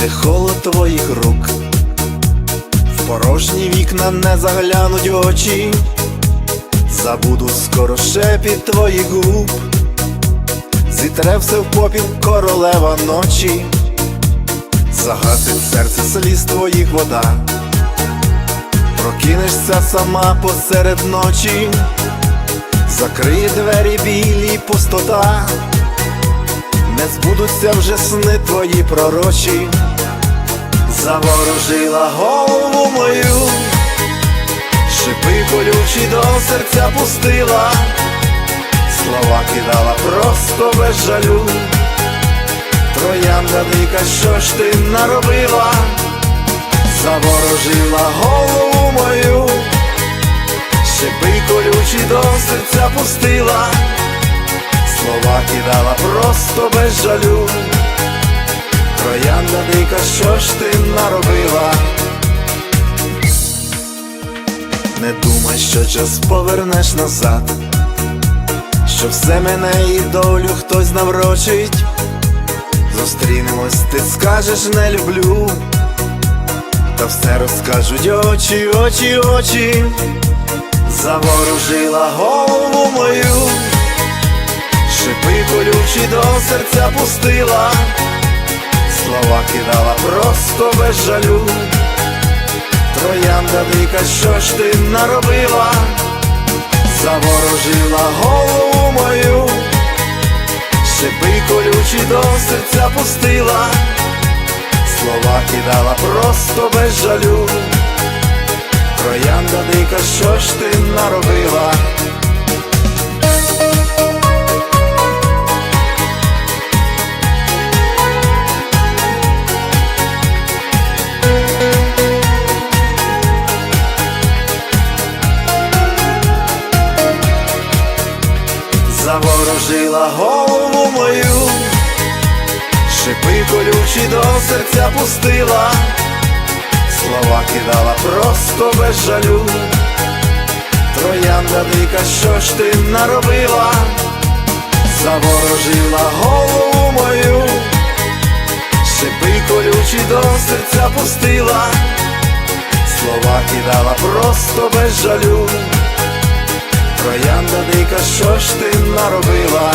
ще холод твоїх рук, в порожні вікна не заглянуть очі, забуду скоро шепіт твоїх губ, зітре все в попіл королева ночі, загасить серце сліз твоїх вода, прокинешся сама посеред ночі, закриє двері білі пустота не вже сни твої пророчі, заворожила голову мою, шипи колючі до серця пустила, слова кидала просто без жалю, троянда дика, що ж ти наробила, заворожила голову мою, шипи колючі до серця пустила. Слова кидала просто без жалю Троянда дика, що ж ти наробила? Не думай, що час повернеш назад, що все мене і долю хтось наврочить. Зустрінемось, ти скажеш не люблю, та все розкажуть очі, очі, очі, заворожила голову мою. Колючі до серця пустила, слова кидала просто без жалю. Троянда дика, що ж ти наробила, заворожила голову мою, шипи колючі до серця пустила, слова кидала просто без жалю. Троянда дика, що ж ти наробила? Заворожила голову мою, шипи колючі до серця пустила, слова кидала просто без жалю. Троянда дика, що ж ти наробила, заворожила голову мою, шипи колючі до серця пустила, слова кидала просто без жалю. Троянда дика, що ж ти наробила?